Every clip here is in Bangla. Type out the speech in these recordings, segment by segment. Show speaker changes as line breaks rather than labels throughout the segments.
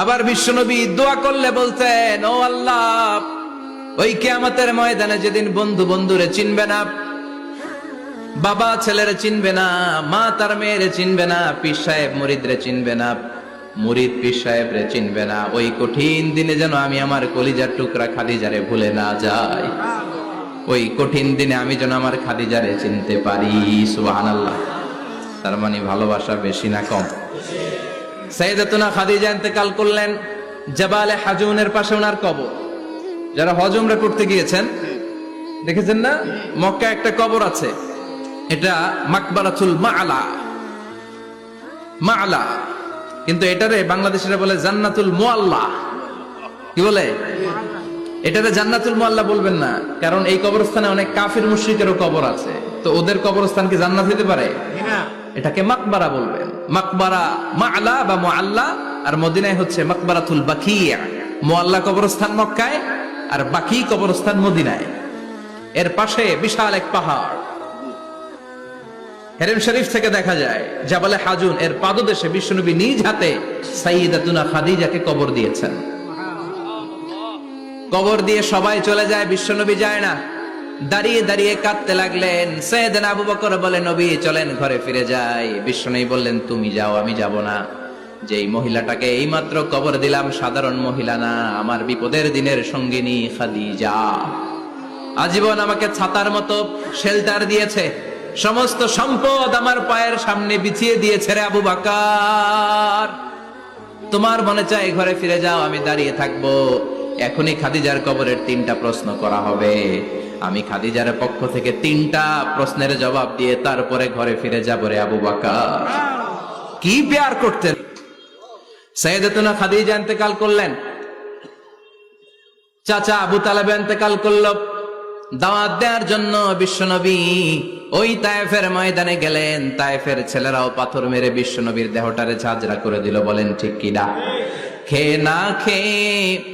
আবার বিশ্বনবী দোয়া করলে বলতেন, ও আল্লাহ, ওই কেয়ামতের ময়দানে যেদিন বন্ধু বন্ধুরে চিনবে না, বাবা ছেলেরে চিনবে না, মা তার মেয়েরে চিনবে না, পীর সাহেব মুরিদরে চিনবে না, মুরিদ পীর সাহেবরে চিনবে না, ওই কঠিন দিনে যেন আমি আমার কলিজার টুকরা খাদিজারে ভুলে না যাই। ওই কঠিন দিনে আমি যেন আমার খাদিজারে চিনতে পারি, সুবহানাল্লাহ। তার মানে ভালোবাসা বেশি না কম? সাইদাতুনা খাদিজা ইন্তেকাল করলেন জাবালে হাজুনের পাশে ওনার কবর। যারা হজমরা করতে গিয়েছেন দেখেছেন না? মক্কা একটা কবর আছে। এটা মাকবারাতুল মাআলা। মাআলা। কিন্তু এটারে বাংলাদেশিরা বলে জান্নাতুল মুআল্লা। কি বলে? এটারে জান্নাতুল মুআল্লা বলবেন না কারণ এই কবরস্থানে অনেক কাফির মুশরিকেরও কবর আছে। তো ওদের কবরস্থান কি জান্নাত হতে পারে? এটাকে মাকবারা বলবেন। মাকবারা মাআলা বা মুআল্লা, আর মদিনায় হচ্ছে মাকবারাতুল বাকিয়া মুআল্লা কবরস্থান মক্কায়, আর বাকি কবরস্থান মদিনায়। এর পাশে বিশাল এক পাহাড়। হেরেম শরীফ থেকে দেখা যায়, জাবালে হাজুন এর পাদদেশে বিশ্বনবী নিজ হাতে সাইয়্যিদাতুনা খাদিজাকে কবর দিয়েছেন। কবর দিয়ে সবাই চলে যায়, বিশ্বনবী যায় না। দাঁড়িয়ে দাঁড়িয়ে কাঁদতে লাগলেন। সৈয়দনা আবু বকর বলে, নবী, চলেন, ঘরে ফিরে যাই। বিশ্বনবী বললেন, তুমি যাও, আমি যাব না। যেই মহিলাটাকে এইমাত্র কবর দিলাম, সাধারণ মহিলা না, আমার বিপদের দিনের সঙ্গিনী খাদিজা। আজীবন আমাকে ছাতার মতো শেল্টার দিয়েছে। সমস্ত সম্পদ আমার পায়ের সামনে বিছিয়ে দিয়েছে রে আবু বাকার। তোমার মনে চাই, ঘরে ফিরে যাও, আমি দাঁড়িয়ে থাকব। এখনই খাদিজার কবরের তিনটা প্রশ্ন করা হবে। আমি খাদিজার পক্ষ থেকে তিনটা প্রশ্নের জবাব দিয়ে তারপরে ঘরে ফিরে যাব রে আবু বাকার। কি পেয়ার করতেন? সৈয়দতুনা খাদিজা ইন্তেকাল করলেন। চাচা আবু তালেব ইন্তেকাল করল। দাওয়াত দেওয়ার জন্য বিশ্বনবী ওই তায়েফের ময়দানে গেলেন। তায়েফের ছেলেরাও পাথর মেরে বিশ্বনবীর দেহটারে ঝাঁঝরা করে দিল। বলেন ঠিক কিনা খে না খেয়ে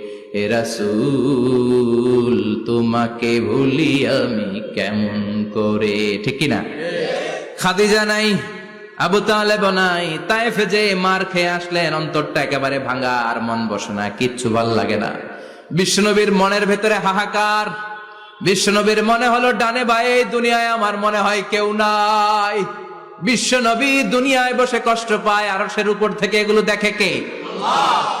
হেরাসুল তোমাকে ভুলি আমি কেমন করে? ঠিক না খাদিজা নাই, আবু তালেব নাই তাইফে যে মার খেয়ে আসলেন, অন্তরটা একেবারে ভাঙা আর মন বসে না, কিচ্ছু ভালো লাগে না। বিষ্ণুনবীর মনের ভেতরে হাহাকার। বিশ্বনবীর মনে হলো, ডানে বায়ে দুনিয়ায় আমার মনে হয় কেউ নাই। বিশ্বনবী দুনিয়ায় বসে কষ্ট পায়, আরশের উপর থেকে এগুলো দেখে কে? আল্লাহ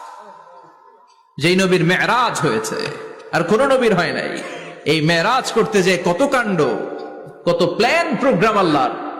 যেই নবীর মেরাজ হয়েছে। আর কোন নবীর হয় নাই। এই মেরাজ করতে যে কত কাণ্ড, কত প্ল্যান প্রোগ্রাম আল্লাহর।